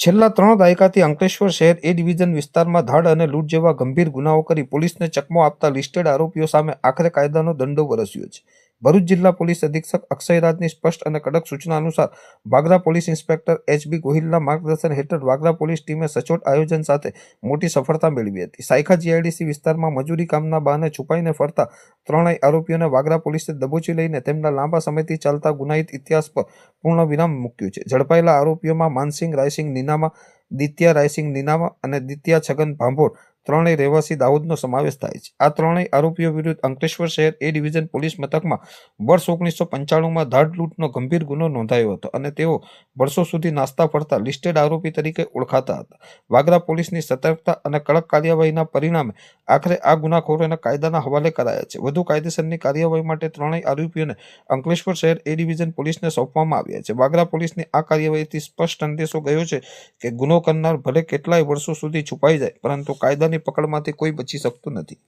છેલ્લા ત્રણ દાયકાથી અંકલેશ્વર શહેર એ ડિવિઝન વિસ્તારમાં ધાડ અને લૂંટ જેવા ગંભીર ગુનાઓ કરી પોલીસને ચકમો આપતા લિસ્ટેડ આરોપીઓ સામે આખરે કાયદાનો દંડો વરસ્યો છે. ભરૂચ જિલ્લા પોલીસ અધિક્ષક અક્ષયરાજની સ્પષ્ટ અને કડક સૂચના અનુસાર Vagra police inspector H B ગોહિલના માર્ગદર્શન હેઠળ વાગરા પોલીસ ટીમે સચોટ આયોજન સાથે મોટી સફળતા મેળવી હતી. સાયખા જીઆઈડીસી વિસ્તારમાં મજૂરી કામના બહાને છુપાઈને ફરતા ત્રણેય આરોપીઓને વાગરા પોલીસે દબોચી લઈને તેમના લાંબા સમયથી ચાલતા ગુનાહિત ઇતિહાસ પર પૂર્ણ વિરામ મૂક્યું છે. ઝડપાયેલા આરોપીઓમાં માનસિંહ રાયસિંગ નીનામા દિત્યા રાયસિંગ નીનામા અને દિત્યા છગન ભાંભોર ત્રણેય રહેવાસી દાહોદનો સમાવેશ થાય છે. આ ત્રણેય આરોપીઓ વિરુદ્ધ અંકલેશ્વર શહેર એ ડિવિઝન પોલીસ મથકમાં વર્ષ ઓગણીસો પંચાણુંમાં ધાડ લૂંટનો ગંભીર ગુનો નોંધાયો હતો અને તેઓ વર્ષો સુધી નાસ્તા ફરતા લિસ્ટેડ આરોપી તરીકે ઓળખાતા હતા. વાગરા પોલીસની સતર્કતા અને કડક કાર્યવાહીના પરિણામે આખરે આ ગુનાખોરોને કાયદાના હવાલે કરાયા છે. વધુ કાયદેસરની કાર્યવાહી માટે ત્રણેય આરોપીઓને અંકલેશ્વર શહેર એ ડિવિઝન પોલીસને સોંપવામાં આવ્યા છે. વાગરા પોલીસની આ કાર્યવાહીથી સ્પષ્ટ સંદેશો ગયો છે કે કરનાર ભલે કેટલાય વર્ષો સુધી છુપાઈ જાય પરંતુ કાયદાની પકડમાંથી કોઈ બચી શકતું નથી.